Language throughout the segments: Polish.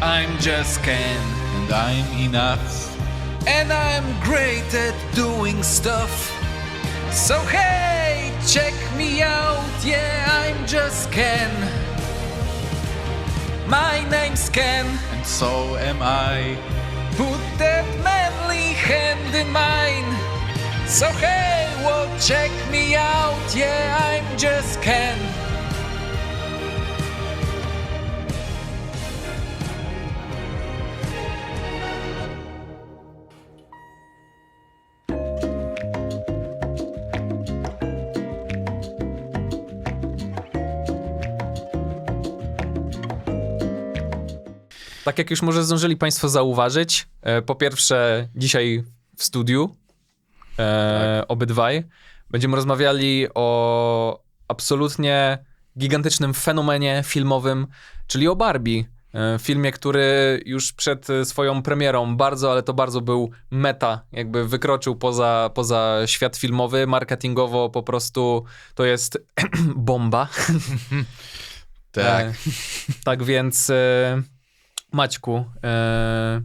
I'm just Ken. And I'm enough. And I'm great at doing stuff. So hey, check me out. Yeah, I'm just Ken. My name's Ken. And so am I. Put that manly hand in mine. So hey, well, check me out. Yeah, I'm just Ken. Tak jak już może zdążyli Państwo zauważyć, e, po pierwsze dzisiaj w studiu e, obydwaj będziemy rozmawiali o absolutnie gigantycznym fenomenie filmowym, czyli o Barbie. E, Filmie, który już przed swoją premierą bardzo, ale to bardzo był meta, jakby wykroczył poza, poza świat filmowy, marketingowo po prostu to jest bomba. Tak. E, tak więc, Maćku, e,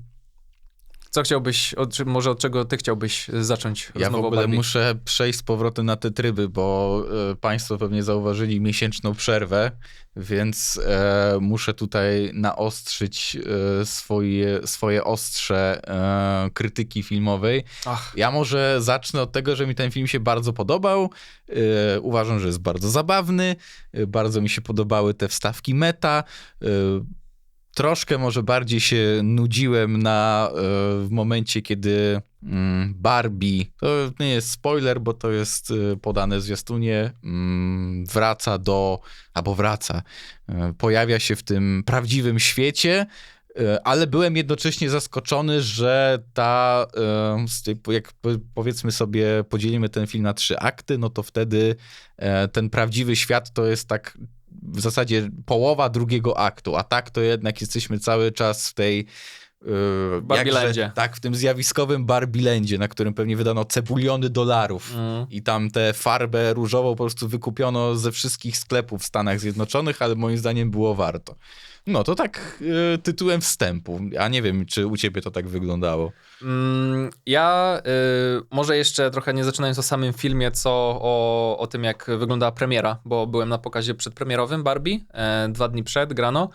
co chciałbyś, od, może od czego ty chciałbyś zacząć Ja w ogóle muszę przejść z powrotem na te tryby, bo e, państwo pewnie zauważyli miesięczną przerwę, więc e, muszę tutaj naostrzyć e, swoje, swoje ostrze e, krytyki filmowej. Ach, Ja może zacznę od tego, że mi ten film się bardzo podobał. E, uważam, że jest bardzo zabawny. E, bardzo mi się podobały te wstawki meta. Troszkę może bardziej się nudziłem na, e, w momencie, kiedy mm, Barbie, to nie jest spoiler, bo to jest e, podane w zwiastunie, mm, wraca do, albo wraca, e, pojawia się w tym prawdziwym świecie, ale byłem jednocześnie zaskoczony, że ta, jak po- powiedzmy sobie, podzielimy ten film na trzy akty, no to wtedy ten prawdziwy świat to jest tak w zasadzie połowa drugiego aktu, a tak to jednak jesteśmy cały czas w tej yy, jakże- Tak, w tym zjawiskowym Barbilandzie, na którym pewnie wydano cebuliony dolarów. mm. I tam tę farbę różową po prostu wykupiono ze wszystkich sklepów w Stanach Zjednoczonych, ale moim zdaniem było warto. No to tak yy, tytułem wstępu. A nie wiem, czy u ciebie to tak wyglądało. Mm, Ja y, może jeszcze trochę nie zaczynając o samym filmie, co o, o tym, jak wyglądała premiera, bo byłem na pokazie przedpremierowym Barbie e, dwa dni przed, grano.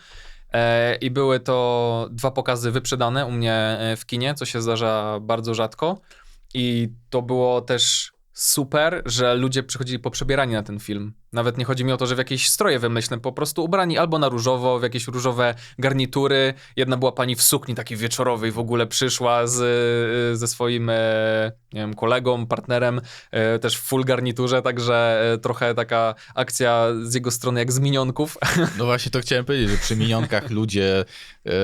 E, I były to dwa pokazy wyprzedane u mnie e, w kinie, co się zdarza bardzo rzadko. I to było też super, że ludzie przychodzili po przebieranie na ten film. Nawet nie chodzi mi o to, że w jakieś stroje wymyślne, po prostu ubrani albo na różowo, w jakieś różowe garnitury. Jedna była pani w sukni takiej wieczorowej, w ogóle przyszła z, ze swoim e, nie wiem, kolegą, partnerem, e, też w full garniturze, także e, trochę taka akcja z jego strony jak z minionków. No właśnie to chciałem powiedzieć, że przy minionkach ludzie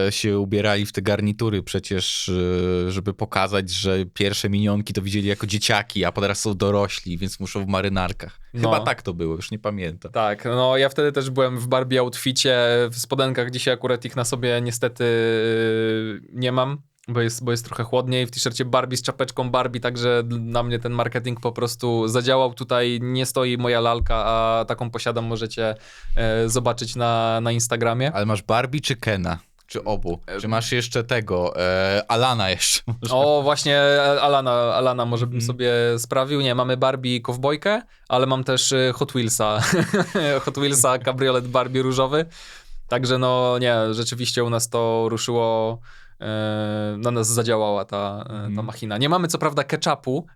e, się ubierali w te garnitury przecież, e, żeby pokazać, że pierwsze minionki to widzieli jako dzieciaki, a teraz są dorośli, więc muszą w marynarkach. Chyba No. tak to było, już nie pamiętam. Tak, no ja wtedy też byłem w Barbie outficie, w spodenkach dzisiaj akurat ich na sobie niestety yy, nie mam, bo jest, bo jest trochę chłodniej, w t-shircie Barbie z czapeczką Barbie, także na mnie ten marketing po prostu zadziałał. Tutaj nie stoi moja lalka, a taką posiadam, możecie e, zobaczyć na, na Instagramie. Ale masz Barbie czy Kena? Czy obu? Czy masz jeszcze tego, e, Alana jeszcze? O, właśnie e, Alana, Alana może bym Mhm. sobie sprawił. Nie, mamy Barbie kowbojkę, ale mam też y, Hot Wheelsa. Hot Wheelsa, kabriolet Barbie różowy. Także no nie, rzeczywiście u nas to ruszyło, e, na nas zadziałała ta, e, ta Mhm. machina. Nie mamy co prawda ketchupu,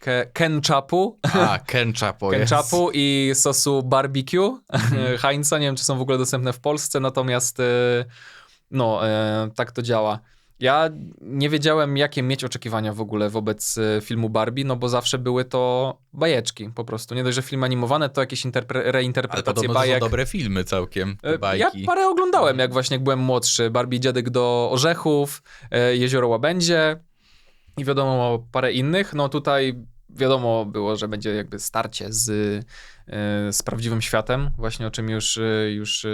ke, ke, ketchupu, A, Kenchapo jest. ketchupu i sosu barbecue Mhm. Heinza. Nie wiem, czy są w ogóle dostępne w Polsce, natomiast e, no, e, tak to działa. Ja nie wiedziałem, jakie mieć oczekiwania w ogóle wobec e, filmu Barbie, no bo zawsze były to bajeczki po prostu. Nie dość, że film animowany, to jakieś interpre- Ale reinterpretacje to są bajek. dobre filmy całkiem, Ja parę oglądałem, jak właśnie jak byłem młodszy. Barbie Dziadek do Orzechów, Jezioro Łabędzie i wiadomo parę innych. No tutaj wiadomo było, że będzie jakby starcie z, e, z prawdziwym światem, właśnie o czym już, e, już e,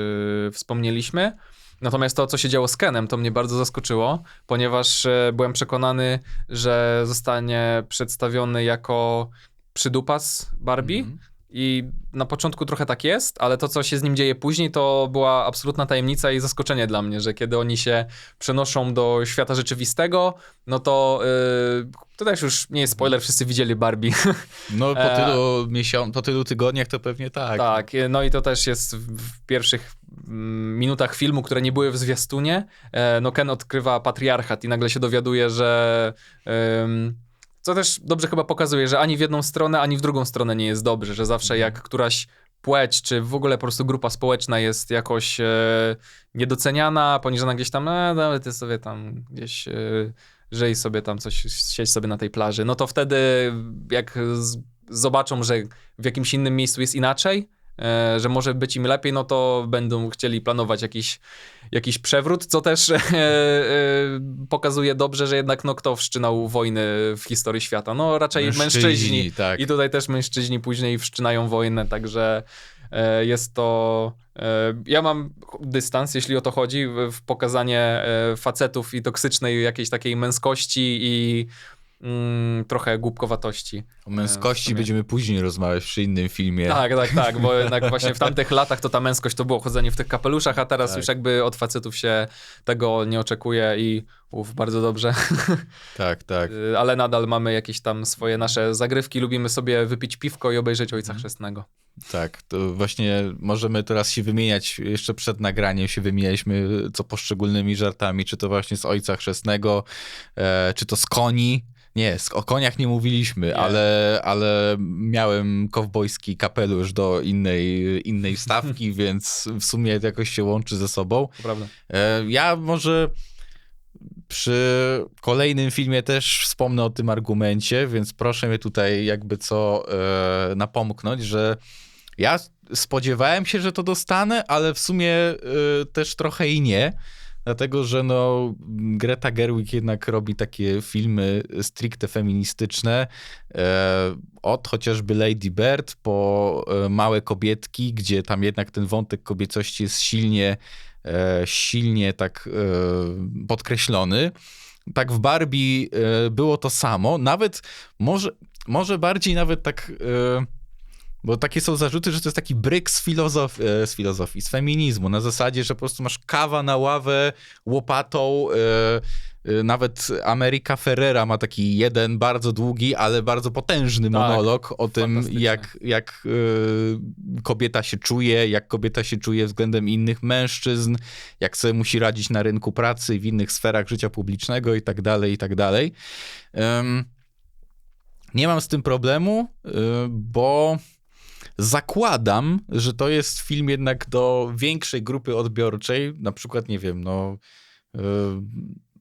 wspomnieliśmy. Natomiast to, co się działo z Kenem, to mnie bardzo zaskoczyło, ponieważ byłem przekonany, że zostanie przedstawiony jako przydupas Barbie. Mhm. I na początku trochę tak jest, ale to, co się z nim dzieje później, to była absolutna tajemnica i zaskoczenie dla mnie, że kiedy oni się przenoszą do świata rzeczywistego, no to yy, to też już nie jest spoiler, wszyscy widzieli Barbie. No po E, tylu miesiąc, po tylu tygodniach to pewnie tak. Tak, no i to też jest w pierwszych mm, minutach filmu, które nie były w zwiastunie. E, No Ken odkrywa patriarchat i nagle się dowiaduje, że... ym, Co też dobrze chyba pokazuje, że ani w jedną stronę, ani w drugą stronę nie jest dobrze, że zawsze jak któraś płeć, czy w ogóle po prostu grupa społeczna jest jakoś e, niedoceniana, poniżana gdzieś tam, e, no, ty sobie tam gdzieś... E, żyj sobie tam coś, siedź sobie na tej plaży, no to wtedy jak z, zobaczą, że w jakimś innym miejscu jest inaczej, że może być im lepiej, no to będą chcieli planować jakiś, jakiś przewrót, co też e, e, pokazuje dobrze, że jednak no kto wszczynał wojny w historii świata? No raczej mężczyźni. Tak. I tutaj też mężczyźni później wszczynają wojnę, także e, jest to. e, Ja mam dystans, jeśli o to chodzi, w- pokazanie e, facetów i toksycznej jakiejś takiej męskości i mm, trochę głupkowatości. O męskości sumie. będziemy później rozmawiać przy innym filmie. Tak, tak, tak, bo jednak właśnie w tamtych latach to ta męskość to było chodzenie w tych kapeluszach, a teraz Tak. już jakby od facetów się tego nie oczekuje i uf, bardzo dobrze. tak, tak. Y, ale nadal mamy jakieś tam swoje nasze zagrywki, lubimy sobie wypić piwko i obejrzeć Ojca Mhm. Chrzestnego. Tak, to właśnie możemy teraz się wymieniać, jeszcze przed nagraniem się wymienialiśmy co poszczególnymi żartami, czy to właśnie z Ojca Chrzestnego, e, czy to z koni. Nie, o koniach nie mówiliśmy, Nie. Ale, ale miałem kowbojski kapelusz do innej, innej wstawki, więc w sumie to jakoś się łączy ze sobą. Prawda. E, Ja może przy kolejnym filmie też wspomnę o tym argumencie, więc proszę mnie tutaj jakby co e, napomknąć, że ja spodziewałem się, że to dostanę, ale w sumie e, też trochę i nie. Dlatego, że no, Greta Gerwig jednak robi takie filmy stricte feministyczne. E, od chociażby Lady Bird po e, Małe Kobietki, gdzie tam jednak ten wątek kobiecości jest silnie, e, silnie tak podkreślony. Tak w Barbie było to samo. Nawet może, może bardziej nawet tak. Bo takie są zarzuty, że to jest taki bryk z, filozof- e, z filozofii, z feminizmu. Na zasadzie, że po prostu masz kawa na ławę łopatą. e, e, Nawet Ameryka Ferrera ma taki jeden bardzo długi, ale bardzo potężny Tak, monolog o tym, jak, jak kobieta się czuje, jak kobieta się czuje względem innych mężczyzn, jak sobie musi radzić na rynku pracy w innych sferach życia publicznego i tak dalej, i tak dalej. Nie mam z tym problemu, bo zakładam, że to jest film jednak do większej grupy odbiorczej, na przykład, nie wiem, no... y,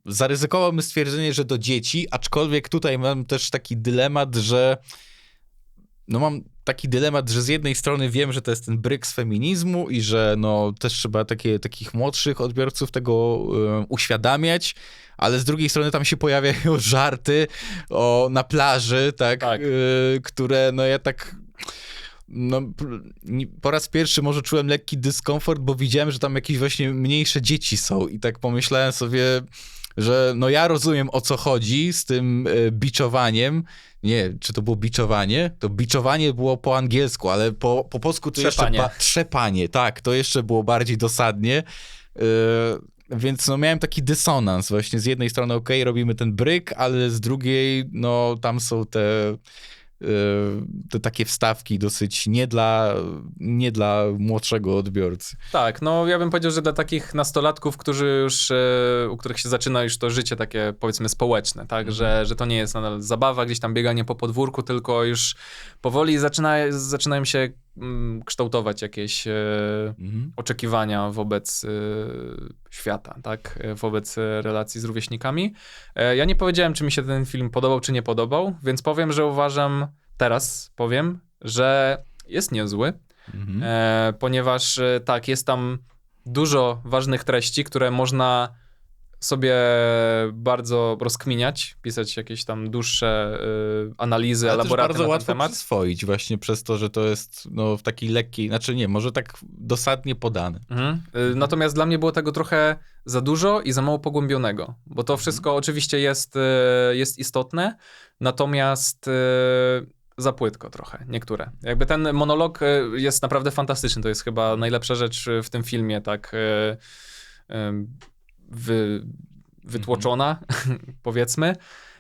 Zaryzykowałbym stwierdzenie, że do dzieci, aczkolwiek tutaj mam też taki dylemat, że no mam taki dylemat, że z jednej strony wiem, że to jest ten bryk z feminizmu i że no też trzeba takie, takich młodszych odbiorców tego y, uświadamiać, ale z drugiej strony tam się pojawiają żarty o, na plaży, tak, Tak. Y, które no ja tak no, po raz pierwszy może czułem lekki dyskomfort, bo widziałem, że tam jakieś właśnie mniejsze dzieci są i tak pomyślałem sobie, że no ja rozumiem o co chodzi z tym e, biczowaniem. Nie, czy to było biczowanie? To biczowanie było po angielsku, ale po, po polsku to Trzepanie. jeszcze... Ba- trzepanie, tak, to jeszcze było bardziej dosadnie. E, więc no miałem taki dysonans właśnie. Z jednej strony okej, robimy ten bryk, ale z drugiej no tam są te te takie wstawki dosyć nie dla, nie dla młodszego odbiorcy. Tak, no ja bym powiedział, że dla takich nastolatków, którzy już, e, u których się zaczyna już to życie takie powiedzmy społeczne, tak, że, że to nie jest nadal zabawa, gdzieś tam bieganie po podwórku, tylko już powoli zaczyna, zaczynają się kształtować jakieś e, Mhm. oczekiwania wobec e, świata, tak, e, wobec relacji z rówieśnikami. Ja nie powiedziałem, czy mi się ten film podobał, czy nie podobał, więc powiem, że uważam, teraz powiem, że jest niezły. Mhm. Ponieważ tak, jest tam dużo ważnych treści, które można sobie bardzo rozkminiać, pisać jakieś tam dłuższe y, analizy, Ale elaboraty bardzo na ten łatwo temat. przyswoić właśnie przez to, że to jest no, w takiej lekkiej, znaczy nie, może tak dosadnie podane. Mhm. Y, Natomiast dla mnie było tego trochę za dużo i za mało pogłębionego, bo to wszystko oczywiście jest, y, jest istotne, natomiast y, za płytko trochę, niektóre. Jakby ten monolog e, jest naprawdę fantastyczny, to jest chyba najlepsza rzecz w tym filmie, tak e, wy, wytłoczona, powiedzmy.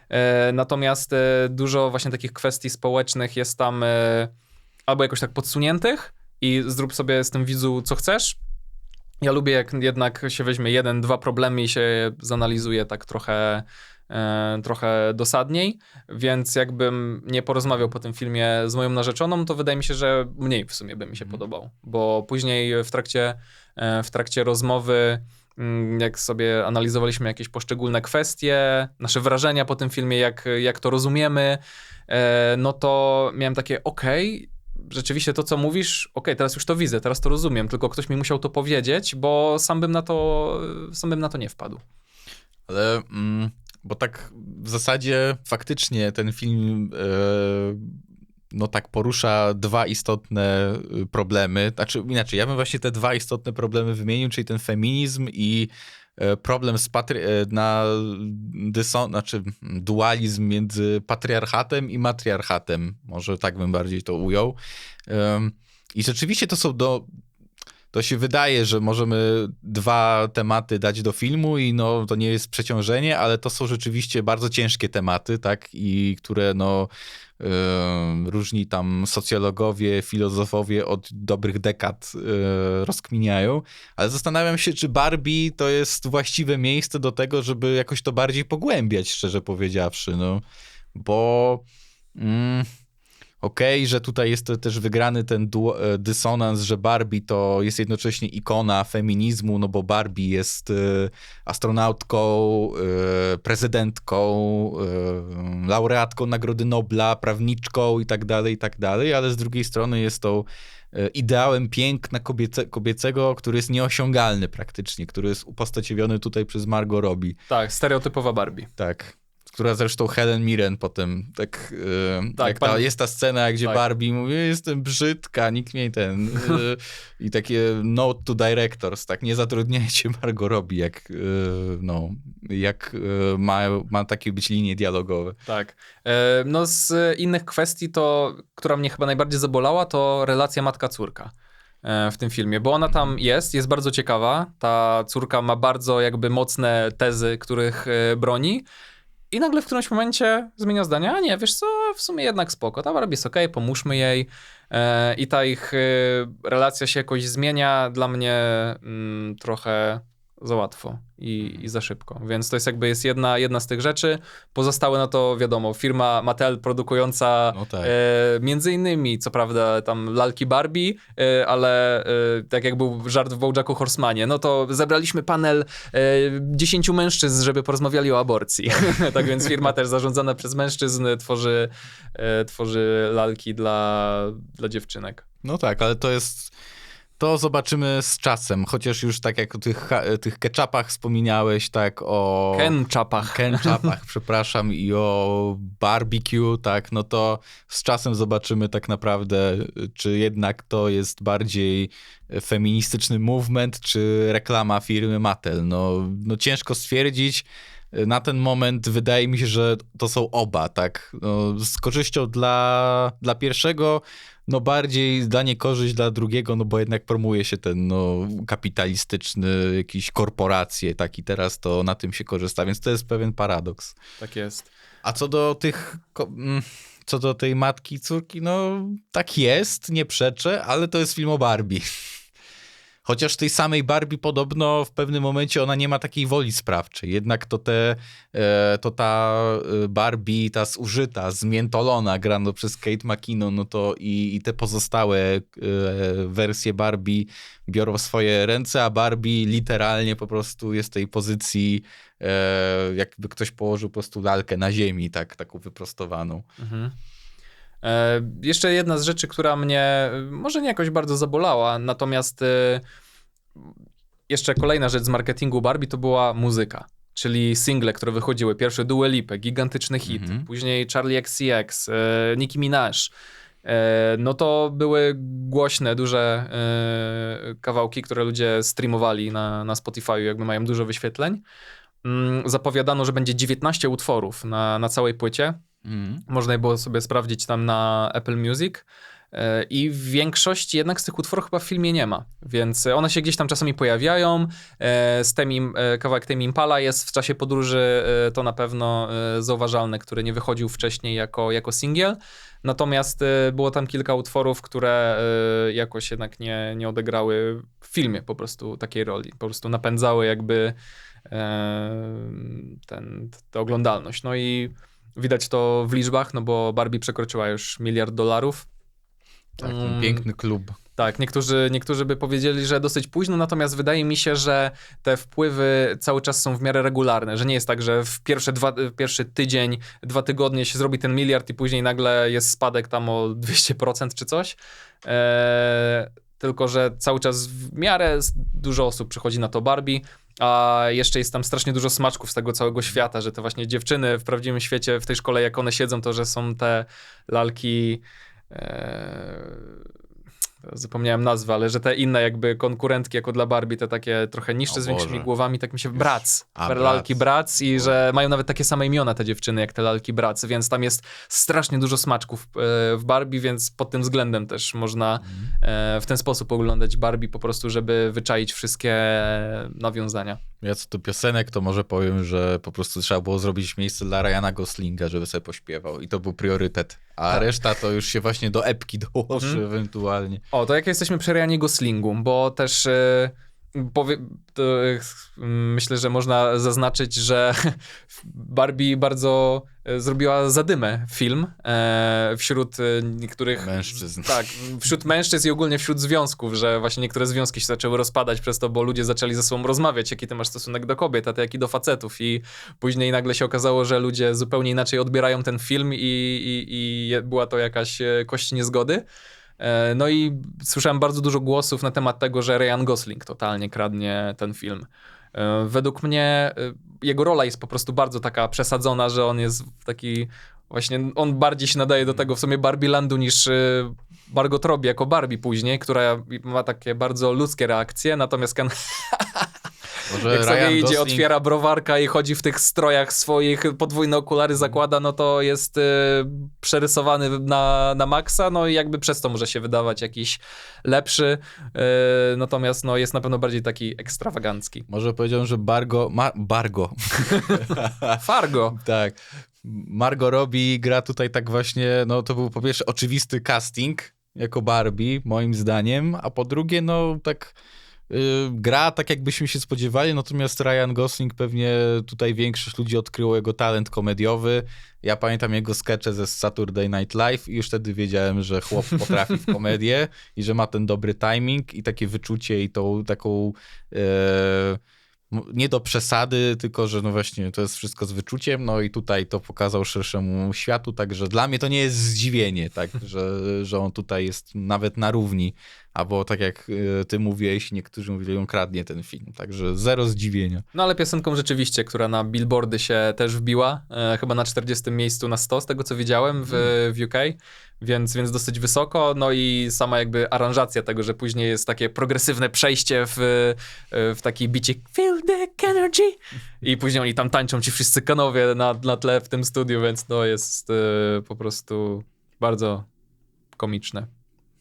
E, Natomiast e, dużo właśnie takich kwestii społecznych jest tam e, albo jakoś tak podsuniętych i zrób sobie z tym widzu co chcesz. Ja lubię jak jednak się weźmie jeden, dwa problemy i się je zanalizuje tak trochę, trochę dosadniej, więc jakbym nie porozmawiał po tym filmie z moją narzeczoną, to wydaje mi się, że mniej w sumie by mi się Mhm. podobał, bo później w trakcie, w trakcie rozmowy jak sobie analizowaliśmy jakieś poszczególne kwestie, nasze wrażenia po tym filmie, jak, jak to rozumiemy, e, no to miałem takie, okej, rzeczywiście to, co mówisz, okej, teraz już to widzę, teraz to rozumiem, tylko ktoś mi musiał to powiedzieć, bo sam bym na to, sam bym na to nie wpadł. Ale, mm, bo tak w zasadzie faktycznie ten film e, no tak porusza dwa istotne y, problemy. Znaczy inaczej, ja bym właśnie te dwa istotne problemy wymienił, czyli ten feminizm i e, problem z patri- e, na dyson, znaczy dualizm między patriarchatem i matriarchatem. Może tak bym bardziej to ujął. I rzeczywiście to są do, to się wydaje, że możemy dwa tematy dać do filmu i no, to nie jest przeciążenie, ale to są rzeczywiście bardzo ciężkie tematy, tak, i które no różni tam socjologowie, filozofowie od dobrych dekad e, rozkminiają, ale zastanawiam się, czy Barbie to jest właściwe miejsce do tego, żeby jakoś to bardziej pogłębiać, szczerze powiedziawszy, no, bo... Mm, Okej, że tutaj jest też wygrany ten e, dysonans, że Barbie to jest jednocześnie ikona feminizmu, no bo Barbie jest e, astronautką, e, prezydentką, laureatką Nagrody Nobla, prawniczką i tak dalej, i tak dalej, ale z drugiej strony jest to e, ideałem piękna kobiece, kobiecego, który jest nieosiągalny praktycznie, który jest upostaciwiony tutaj przez Margot Robbie. Tak, stereotypowa Barbie. Tak. Która zresztą Helen Mirren potem, tak, yy, Tak, jak ta, pan- jest ta scena, gdzie tak. Barbie mówi, jestem brzydka, nikt mnie ten... Yy, I takie note to directors, tak, nie zatrudniajcie Margot Robbie, jak, yy, no, jak yy, ma, ma takie być linie dialogowe. Tak. E, No z innych kwestii to, która mnie chyba najbardziej zabolała, to relacja matka-córka e, w tym filmie, bo ona tam jest, jest bardzo ciekawa. Ta córka ma bardzo jakby mocne tezy, których e, broni. I nagle w którymś momencie zmienia zdanie, a nie, wiesz co, w sumie jednak spoko, ta Barbie jest okej, pomóżmy jej. E, I ta ich e, relacja się jakoś zmienia dla mnie mm, trochę za łatwo i, i za szybko. Więc to jest jakby jest jedna, jedna z tych rzeczy. Pozostałe, no to wiadomo, firma Mattel produkująca No tak. e, między innymi, co prawda, tam lalki Barbie, e, ale e, tak jak był żart w Bojacku Horsemanie, no to zebraliśmy panel e, 10 mężczyzn, żeby porozmawiali o aborcji. tak więc firma też zarządzana przez mężczyzn tworzy, e, tworzy lalki dla, dla dziewczynek. No tak, ale to jest... To zobaczymy z czasem, chociaż już tak jak o tych, tych ketchupach wspomniałeś, tak o... Ken Czapach. Ketchupach, przepraszam, i o barbecue, tak, no to z czasem zobaczymy tak naprawdę, czy jednak to jest bardziej feministyczny movement, czy reklama firmy Mattel. No, no ciężko stwierdzić. Na ten moment wydaje mi się, że to są oba, tak. No, z korzyścią dla, dla pierwszego, no bardziej dla niekorzyść dla drugiego, no bo jednak promuje się ten no, kapitalistyczny, jakieś korporacje, tak i teraz to na tym się korzysta, więc to jest pewien paradoks. Tak jest. A co do tych, mm, co do tej matki i córki, no tak jest, nie przeczę, ale to jest film o Barbie. Chociaż tej samej Barbie podobno w pewnym momencie ona nie ma takiej woli sprawczej. Jednak to, te, e, to ta e, Barbie, ta zużyta, zmiętolona, grano przez Kate McKinnon, no to i, i te pozostałe e, wersje Barbie biorą w swoje ręce, a Barbie literalnie po prostu jest w tej pozycji, jakby ktoś położył po prostu lalkę na ziemi, tak, taką wyprostowaną. Mhm. E, jeszcze jedna z rzeczy, która mnie może nie jakoś bardzo zabolała, natomiast e, jeszcze kolejna rzecz z marketingu Barbie to była muzyka. Czyli single, które wychodziły. Pierwszy Dua Lipa, gigantyczny hit. Mhm. Później Charlie XCX, e, Nicki Minaj. E, no to były głośne, duże kawałki, które ludzie streamowali na, na Spotify, jakby mają dużo wyświetleń. Mm, zapowiadano, że będzie 19 utworów na, na całej płycie. Mhm. Można było sobie sprawdzić tam na Apple Music. E, I większość jednak z tych utworów chyba w filmie nie ma, więc one się gdzieś tam czasami pojawiają. E, Z Im- e, kawałek Tame Impala jest w czasie podróży, to na pewno zauważalne, który nie wychodził wcześniej jako, jako singiel. Natomiast było tam kilka utworów, które jakoś jednak nie, nie odegrały w filmie po prostu takiej roli. Po prostu napędzały jakby tę oglądalność. No i widać to w liczbach, no bo Barbie przekroczyła już miliard dolarów. Tak, ten Mm. piękny klub. Tak, niektórzy, niektórzy by powiedzieli, że dosyć późno, natomiast wydaje mi się, że te wpływy cały czas są w miarę regularne, że nie jest tak, że w pierwsze dwa, pierwszy tydzień, dwa tygodnie się zrobi ten miliard i później nagle jest spadek tam o 200% czy coś. Eee, tylko, że cały czas w miarę dużo osób przychodzi na to Barbie, a jeszcze jest tam strasznie dużo smaczków z tego całego świata, że te właśnie dziewczyny w prawdziwym świecie, w tej szkole, jak one siedzą, to że są te lalki. Eee, zapomniałem nazwę, ale że te inne jakby konkurentki jako dla Barbie, te takie trochę niższe O z większymi Boże. głowami, tak mi się... Brac. A, lalki Brac. I że mają nawet takie same imiona te dziewczyny jak te lalki Brac, więc tam jest strasznie dużo smaczków e, w Barbie, więc pod tym względem też można e, w ten sposób oglądać Barbie po prostu, żeby wyczaić wszystkie nawiązania. Ja co do piosenek, to może powiem, że po prostu trzeba było zrobić miejsce dla Ryana Goslinga, żeby sobie pośpiewał. I to był priorytet. A Tak. reszta to już się właśnie do epki dołoży Mhm. ewentualnie. O, to jak jesteśmy przy Ryanie Goslingu, bo też e, powie, to, e, myślę, że można zaznaczyć, że Barbie bardzo e, zrobiła zadymę film e, wśród e, niektórych Mężczyzn. Tak, wśród mężczyzn i ogólnie wśród związków, że właśnie niektóre związki się zaczęły rozpadać przez to, bo ludzie zaczęli ze sobą rozmawiać, jaki ty masz stosunek do kobiet, a ty jaki do facetów i później nagle się okazało, że ludzie zupełnie inaczej odbierają ten film i, i, i była to jakaś kość niezgody. E, No i słyszałem bardzo dużo głosów na temat tego, że Ryan Gosling totalnie kradnie ten film. E, Według mnie e, jego rola jest po prostu bardzo taka przesadzona, że on jest taki właśnie, on bardziej się nadaje do tego w sumie Barbie Landu niż Margot Robbie jako Barbie później, która ma takie bardzo ludzkie reakcje, natomiast Ken, Może jak sobie Ryan idzie, Gosling, otwiera browarka i chodzi w tych strojach swoich, podwójne okulary zakłada, no to jest e, przerysowany na, na maksa, no i jakby przez to może się wydawać jakiś lepszy, e, natomiast no jest na pewno bardziej taki ekstrawagancki. Może powiedziałem, że Bargo... Ma, Bargo. Fargo. tak. Margot Robbie gra tutaj tak właśnie, no to był po pierwsze oczywisty casting jako Barbie, moim zdaniem, a po drugie, no tak y, gra tak jakbyśmy się spodziewali, natomiast Ryan Gosling pewnie tutaj większość ludzi odkryło jego talent komediowy. Ja pamiętam jego skecze ze Saturday Night Live i już wtedy wiedziałem, że chłop potrafi w komedię i że ma ten dobry timing i takie wyczucie i tą taką m- nie do przesady, tylko że no właśnie to jest wszystko z wyczuciem, no i tutaj to pokazał szerszemu światu, także dla mnie to nie jest zdziwienie, tak, że, że on tutaj jest nawet na równi, albo tak jak e, ty mówiłeś, niektórzy mówili, on kradnie ten film, także zero zdziwienia. No ale piosenką rzeczywiście, która na billboardy się też wbiła, e, chyba na 40 miejscu na 100 z tego co widziałem w, w UK, więc, więc dosyć wysoko, no i sama jakby aranżacja tego, że później jest takie progresywne przejście w, w taki bicie Feel the energy i później oni tam tańczą ci wszyscy kanowie na, na tle w tym studiu, więc to jest e, po prostu bardzo komiczne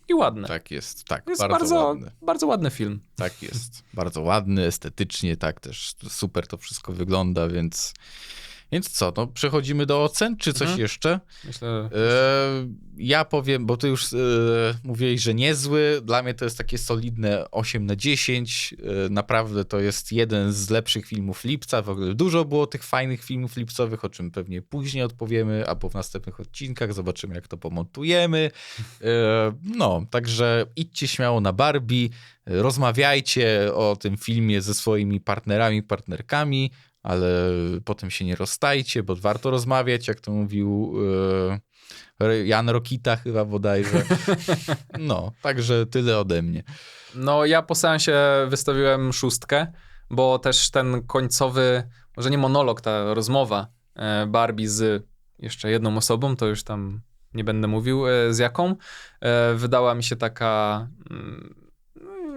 i ładne. Tak jest, tak, Jest bardzo, bardzo, ładny. bardzo ładny film. Tak jest. Bardzo ładny, estetycznie, tak też super to wszystko wygląda, więc. Więc co, no przechodzimy do ocen, czy coś Mhm. jeszcze? Myślę, E, ja powiem, bo ty już e, mówiłeś, że niezły. Dla mnie to jest takie solidne 8 na 10. E, naprawdę to jest jeden z lepszych filmów lipca. W ogóle dużo było tych fajnych filmów lipcowych, o czym pewnie później odpowiemy, albo w następnych odcinkach. Zobaczymy, jak to pomontujemy. E, no, także idźcie śmiało na Barbie, rozmawiajcie o tym filmie ze swoimi partnerami, partnerkami, ale potem się nie rozstajcie, bo warto rozmawiać, jak to mówił e, Jan Rokita chyba bodajże. No, także tyle ode mnie. No, ja po seansie wystawiłem szóstkę, bo też ten końcowy, może nie monolog, ta rozmowa e, Barbie z jeszcze jedną osobą, to już tam nie będę mówił e, z jaką, wydała mi się taka, mm,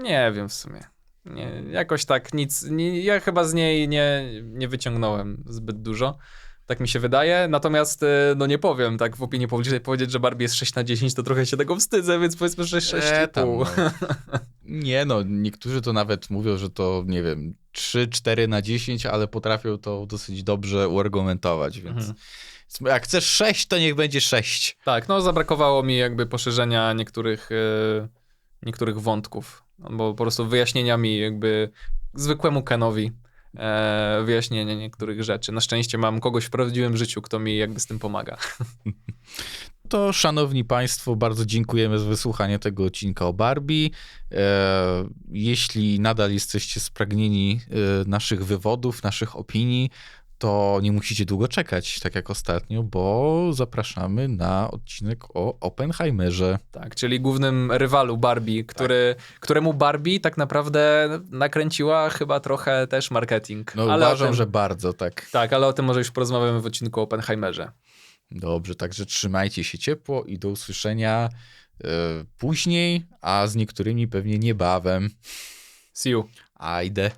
nie wiem w sumie. Nie, jakoś tak nic, nie, ja chyba z niej nie, nie wyciągnąłem zbyt dużo. Tak mi się wydaje, natomiast e, no nie powiem tak w opinii publicznej powiedzieć, że Barbie jest 6 na 10, to trochę się tego wstydzę, więc powiedzmy, że 6,5. E, no. Nie no, niektórzy to nawet mówią, że to, nie wiem, 3-4 na 10, ale potrafią to dosyć dobrze uargumentować, więc Mhm. jak chcesz 6, to niech będzie 6. Tak, no zabrakowało mi jakby poszerzenia niektórych, e, niektórych wątków, bo po prostu wyjaśnienia mi jakby zwykłemu Kenowi e, wyjaśnienie niektórych rzeczy. Na szczęście mam kogoś w prawdziwym życiu, kto mi jakby z tym pomaga. To, szanowni państwo, bardzo dziękujemy za wysłuchanie tego odcinka o Barbie. E, jeśli nadal jesteście spragnieni e, naszych wywodów, naszych opinii, to nie musicie długo czekać, tak jak ostatnio, bo zapraszamy na odcinek o Oppenheimerze. Tak, czyli głównym rywalu Barbie, który, któremu Barbie tak naprawdę nakręciła chyba trochę też marketing. No ale uważam, tym, że bardzo tak. Tak, ale o tym może już porozmawiamy w odcinku o Oppenheimerze. Dobrze, także trzymajcie się ciepło i do usłyszenia e, później, a z niektórymi pewnie niebawem. See you. A idę.